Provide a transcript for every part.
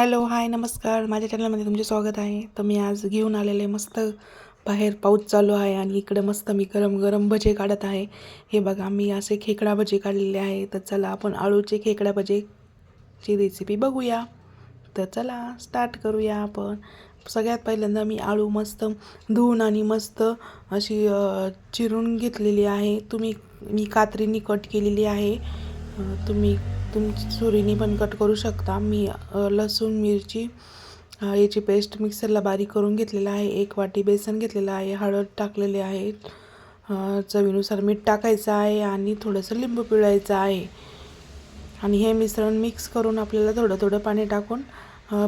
Hello hi नमस्कार. माझ्या चॅनलमध्ये तुमचे स्वागत आहे. तर मी आज घेऊन आलेले मस्त बाहेर पाऊस चालू आहे आणि इकडं मस्त मी गरम गरम भजे काढत आहे. हे बघा मी असे खेकडा भजे काढलेले आहे. तर चला आपण आळूचे खेकडा भजेची रेसिपी बघूया. तर चला स्टार्ट करूया आपण. सगळ्यात पहिल्यांदा मी आळू मस्त धुवून आणि मस्त अशी चिरून घेतलेली आहे. तुम्ही मी कात्रीने कट केलेली आहे. तुम्ही तुम्ही तुमची सुरीने पण कट करू शकता. मी लसूण मिरची याची पेस्ट मिक्सरला बारीक करून घेतलेला आहे. एक वाटी बेसन घेतलेलं आहे. हळद टाकलेले आहे. चवीनुसार मीठ टाकायचं आहे आणि थोडंसं लिंबू पिळायचं आहे. आणि हे मिश्रण मिक्स करून आपल्याला थोडं थोडं पाणी टाकून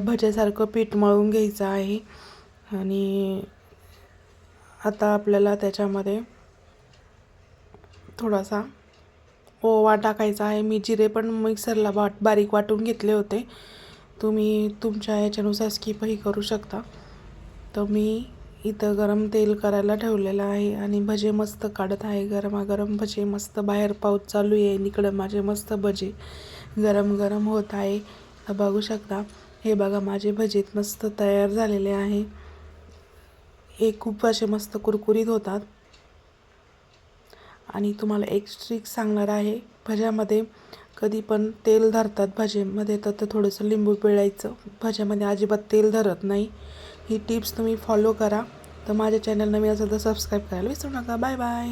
भज्यासारखं पीठ मळून घ्यायचं आहे. आणि आता आपल्याला त्याच्यामध्ये थोडासा ओवा टाकायचा आहे. मी जिरे पण मिक्सरला वाट बारीक वाटून घेतले होते. तुम्ही तुमच्या याच्यानुसार स्किपही करू शकता. तर मी इथं गरम तेल करायला ठेवलेलं आहे आणि भजे मस्त काढत आहे. गरमागरम भजे मस्त बाहेर पाऊस चालू आहे. इकडं माझे मस्त भजे गरम गरम होत आहे. तर बघू शकता हे बघा माझे भजेत मस्त तयार झालेले आहे. हे खूप असे मस्त कुरकुरीत होतात. आणि तुम्हाला एक ट्रिक सांगणार आहे भज्यामध्ये कधी पण तेल धरतात भजेमध्ये तर ते थोडंसं लिंबू पिळायचं. भज्यामध्ये अजिबात तेल धरत नाही. ही टिप्स तुम्ही फॉलो करा. तर माझ्या चॅनल नवीन असेल तर सबस्क्राईब करायला विसरू नका. Bye bye